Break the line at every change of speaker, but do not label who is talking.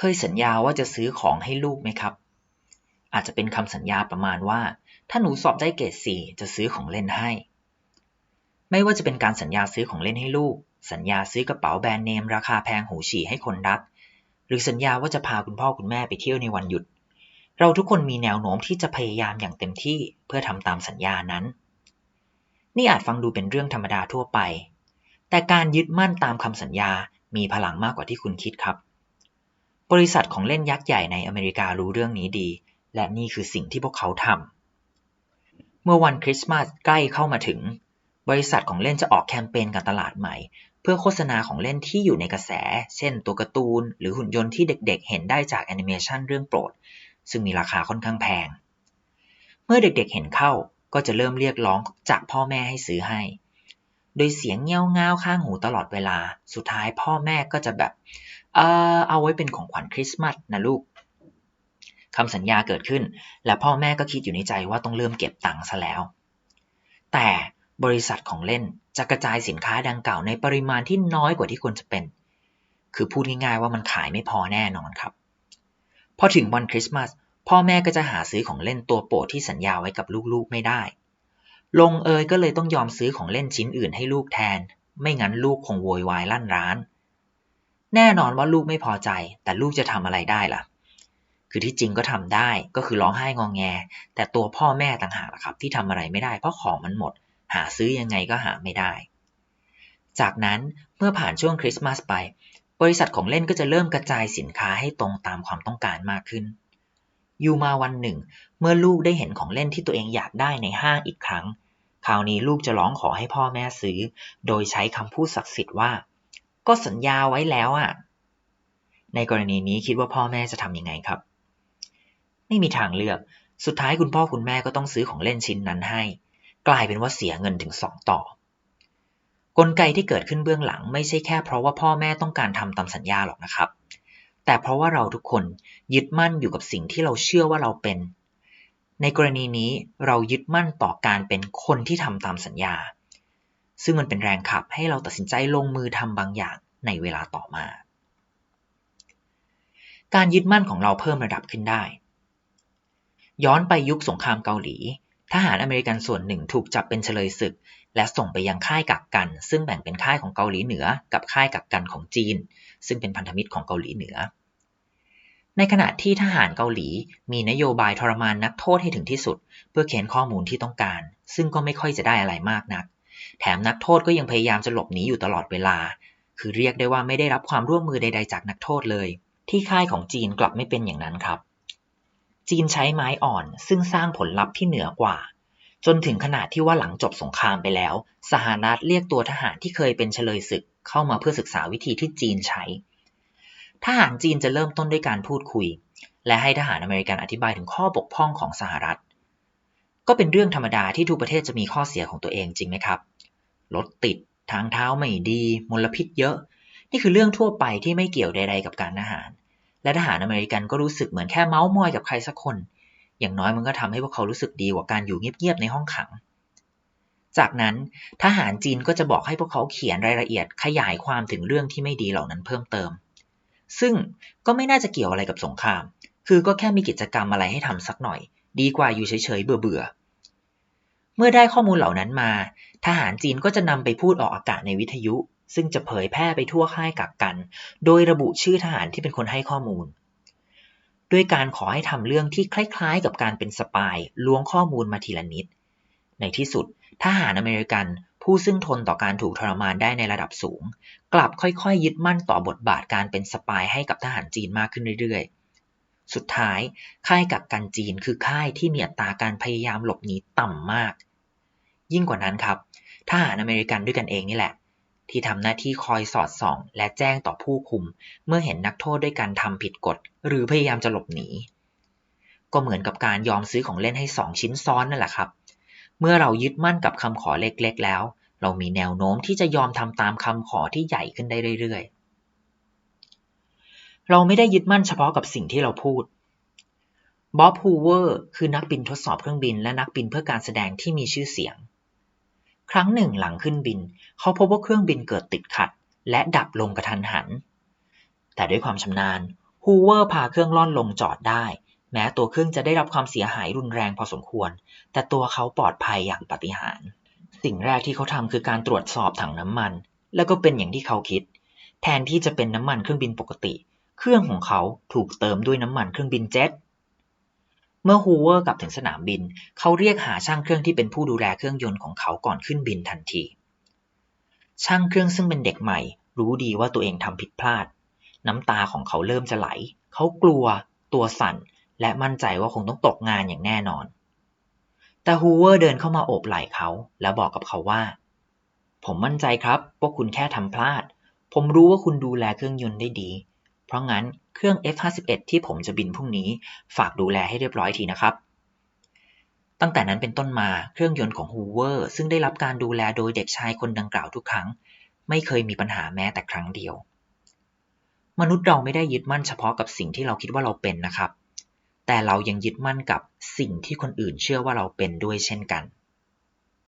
เคยสัญญาว่าจะซื้อของให้ลูกไหมครับ อาจจะเป็นคำสัญญาประมาณว่า ถ้าหนูสอบได้เกรดสี่จะซื้อของเล่นให้ ไม่ว่าจะเป็นการสัญญาซื้อของเล่นให้ลูก สัญญาซื้อกระเป๋าแบรนด์เนมราคาแพงหูฉี่ให้คนรัก หรือสัญญาว่าจะพาคุณพ่อคุณแม่ไปเที่ยวในวันหยุด เราทุกคนมีแนวโน้มที่จะพยายามอย่างเต็มที่เพื่อทำตามสัญญานั้น นี่อาจฟังดูเป็นเรื่องธรรมดาทั่วไป แต่การยึดมั่นตามคำสัญญามีพลังมากกว่าที่คุณคิดครับ บริษัทของเล่นยักษ์ใหญ่ในอเมริการู้เรื่องนี้ดี และนี่คือสิ่งที่พวกเขาทำ เมื่อวันคริสต์มาสใกล้เข้ามาถึง บริษัทของเล่นจะออกแคมเปญการตลาดใหม่ เพื่อโฆษณาของเล่นที่อยู่ในกระแส เช่น ตัวการ์ตูน หรือหุ่นยนต์ที่เด็กๆ เห็นได้จากแอนิเมชันเรื่องโปรด ซึ่งมีราคาค่อนข้างแพง เมื่อเด็กๆเห็นเข้าก็จะเริ่มเรียกร้องจากพ่อแม่ให้ซื้อให้ โดยเสียงเงี้ยวง้าวข้างหูตลอดเวลา สุดท้ายพ่อแม่ก็จะแบบ เออเอาไว้เป็นของขวัญคริสต์มาสนะลูกคำสัญญาเกิดขึ้น และพ่อแม่ก็คิดอยู่ในใจว่าต้องเริ่มเก็บตังค์ซะแล้ว แต่บริษัทของเล่นจะกระจายสินค้าดังกล่าวในปริมาณที่น้อยกว่าที่ควรจะเป็น คือพูดง่ายๆว่ามันขายไม่พอแน่นอนครับ พอถึงวันคริสต์มาสพ่อแม่ก็จะหาซื้อของเล่นตัวโปรดที่สัญญาไว้กับลูกๆไม่ได้ ลงเอยก็เลยต้องยอมซื้อของเล่นชิ้นอื่นให้ลูกแทน ไม่งั้นลูกคงโวยวายลั่นร้าน แน่นอนว่าลูกไม่พอใจ แต่ลูกจะทำอะไรได้ล่ะ คือที่จริงก็ทำได้ก็คือร้องไห้งองแง แต่ตัวพ่อแม่ต่างหากล่ะครับ ที่ทำอะไรไม่ได้เพราะของมันหมด หาซื้อยังไงก็หาไม่ได้ จากนั้นเมื่อผ่านช่วงคริสต์มาสไป บริษัทของเล่นก็จะเริ่มกระจายสินค้าให้ตรงตามความต้องการมากขึ้น อยู่มาวันหนึ่ง เมื่อลูกได้เห็นของเล่นที่ตัวเองอยากได้ในห้างอีกครั้ง คราวนี้ลูกจะร้องขอให้พ่อแม่ซื้อ โดยใช้คำพูดศักดิ์สิทธิ์ว่า ก็สัญญาไว้แล้วอะ ในกรณีนี้คิดว่าพ่อแม่จะทำยังไงครับ ไม่มีทางเลือก สุดท้ายคุณพ่อคุณแม่ก็ต้องซื้อของเล่นชิ้นนั้นให้ กลายเป็นว่าเสียเงินถึงสองต่อกลไกที่เกิดขึ้นเบื้องหลังไม่ใช่แค่เพราะว่าพ่อแม่ต้องการทำตามสัญญาหรอกนะครับ แต่เพราะว่าเราทุกคนยึดมั่นอยู่กับสิ่งที่เราเชื่อว่าเราเป็น ในกรณีนี้เรายึดมั่นต่อการเป็นคนที่ทำตามสัญญา ซึ่งมันเป็นแรงขับให้เราตัดสินใจลงมือทำบางอย่างในเวลาต่อมา การยึดมั่นของเราเพิ่มระดับขึ้นได้ ย้อนไปยุคสงครามเกาหลี ทหารอเมริกันส่วนหนึ่งถูกจับเป็นเฉลยศึก และส่งไปยังค่ายกักกัน ซึ่งแบ่งเป็นค่ายของเกาหลีเหนือ กับค่ายกักกันของจีน ซึ่งเป็นพันธมิตรของเกาหลีเหนือ ในขณะที่ทหารเกาหลี มีนโยบายทรมานนักโทษให้ถึงที่สุด เพื่อเค้นข้อมูลที่ต้องการ ซึ่งก็ไม่ค่อยจะได้อะไรมากนัก แถมนักโทษก็ยังพยายามจะหลบหนีอยู่ตลอดเวลา คือเรียกได้ว่าไม่ได้รับความร่วมมือใด ๆ จากนักโทษเลย ที่ค่ายของจีนกลับไม่เป็นอย่างนั้นครับ จีนใช้ไม้อ่อนซึ่งสร้างผลลัพธ์ที่เหนือกว่า จนถึงขนาดที่ว่าหลังจบสงครามไปแล้ว สหรัฐเรียกตัวทหารที่เคยเป็นเฉลยศึกเข้ามาเพื่อศึกษาวิธีที่จีนใช้ ทหารจีนจะเริ่มต้นด้วยการพูดคุย และให้ทหารอเมริกันอธิบายถึงข้อบกพร่องของสหรัฐ ก็เป็นเรื่องธรรมดาที่ทุกประเทศจะมีข้อเสียของตัวเองจริงไหมครับรถติดทางเท้าไม่ดีมลพิษเยอะ นี่คือเรื่องทั่วไปที่ไม่เกี่ยวใด ๆ กับการทหาร และทหารอเมริกันก็รู้สึกเหมือนแค่เมาส์มอยกับใครสักคน อย่างน้อยมันก็ทำให้พวกเขารู้สึกดีกว่าการอยู่เงียบๆในห้องขัง จากนั้นทหารจีนก็จะบอกให้พวกเขาเขียนรายละเอียดขยายความถึงเรื่องที่ไม่ดีเหล่านั้นเพิ่มเติม ซึ่งก็ไม่น่าจะเกี่ยวอะไรกับสงคราม คือก็แค่มีกิจกรรมอะไรให้ทำสักหน่อย ดีกว่าอยู่เฉยๆเบื่อๆ เมื่อได้ข้อมูลเหล่านั้นมา ทหารจีนก็จะนำไปพูดออกอากาศในวิทยุ ซึ่งจะเผยแพร่ไปทั่วค่ายกักกัน โดยระบุชื่อทหารที่เป็นคนให้ข้อมูลด้วยการขอให้ทำเรื่องที่คล้ายๆ กับการเป็นสปายล้วงข้อมูลมาทีละนิด ในที่สุดทหารอเมริกัน ผู้ซึ่งทนต่อการถูกทรมานได้ในระดับสูง กลับค่อยๆ ยึดมั่นต่อบทบาทการเป็นสปายให้กับทหารจีนมากขึ้นเรื่อยๆ สุดท้าย ค่ายกักกันจีนคือค่ายที่มีอัตราการพยายามหลบหนีต่ำมาก ยิ่งกว่านั้นครับทหารอเมริกันด้วยกันเองนี่แหละ ที่ทำหน้าที่คอยสอดส่อง และแจ้งต่อผู้คุม เมื่อเห็นนักโทษด้วยการทำผิดกฎ หรือพยายามจะหลบหนี ก็เหมือนกับการยอมซื้อของเล่นให้สองชิ้นซ้อนนั่นแหละครับเมื่อเรายึดมั่นกับคำขอเล็กๆแล้ว เรามีแนวโน้มที่จะยอมทำตามคำขอที่ใหญ่ขึ้นได้เรื่อยๆ เราไม่ได้ยึดมั่นเฉพาะกับสิ่งที่เราพูด บ๊อบฮูเวอร์คือนักบินทดสอบเครื่องบิน และนักบินเพื่อการแสดงที่มีชื่อเสียง ครั้งหนึ่งหลังขึ้นบิน เขาพบว่าเครื่องบินเกิดติดขัด และดับลงกระทันหัน แต่ด้วยความชำนาญฮูฮูเวอร์พาเครื่องล่อนลงจอดได้ แม้ตัวเครื่องจะได้รับความเสียหายรุนแรงพอสมควร แต่ตัวเขาปลอดภัยอย่างปาฏิหาริย์ สิ่งแรกที่เขาทำคือการตรวจสอบถังน้ำมัน แล้วก็เป็นอย่างที่เขาคิด แทนที่จะเป็นน้ำมันเครื่องบินปกติ เครื่องของเขาถูกเติมด้วยน้ำมันเครื่องบินเจ็ตเมื่อฮูเวอร์กลับถึงสนามบิน เขาเรียกหาช่างเครื่องที่เป็นผู้ดูแลเครื่องยนต์ของเขาก่อนขึ้นบินทันที ช่างเครื่องซึ่งเป็นเด็กใหม่ รู้ดีว่าตัวเองทำผิดพลาด น้ำตาของเขาเริ่มจะไหล เขากลัว ตัวสั่น และมั่นใจว่าคงต้องตกงานอย่างแน่นอน แต่ฮูเวอร์เดินเข้ามาโอบไหล่เขา แล้วบอกกับเขาว่า ผมมั่นใจครับว่าคุณแค่ทำพลาด ผมรู้ว่าคุณดูแลเครื่องยนต์ได้ดี เพราะงั้นเครื่อง F51 ที่ผมจะบินพรุ่งนี้ฝากดูแลให้เรียบร้อยทีนะครับ ตั้งแต่นั้นเป็นต้นมาเครื่องยนต์ของฮูเวอร์ซึ่งได้รับการดูแลโดยเด็กชายคนดังกล่าวทุกครั้ง ไม่เคยมีปัญหาแม้แต่ครั้งเดียว มนุษย์เราไม่ได้ยึดมั่นเฉพาะกับสิ่งที่เราคิดว่าเราเป็นนะครับ แต่เรายังยึดมั่นกับสิ่งที่คนอื่นเชื่อว่าเราเป็นด้วยเช่นกัน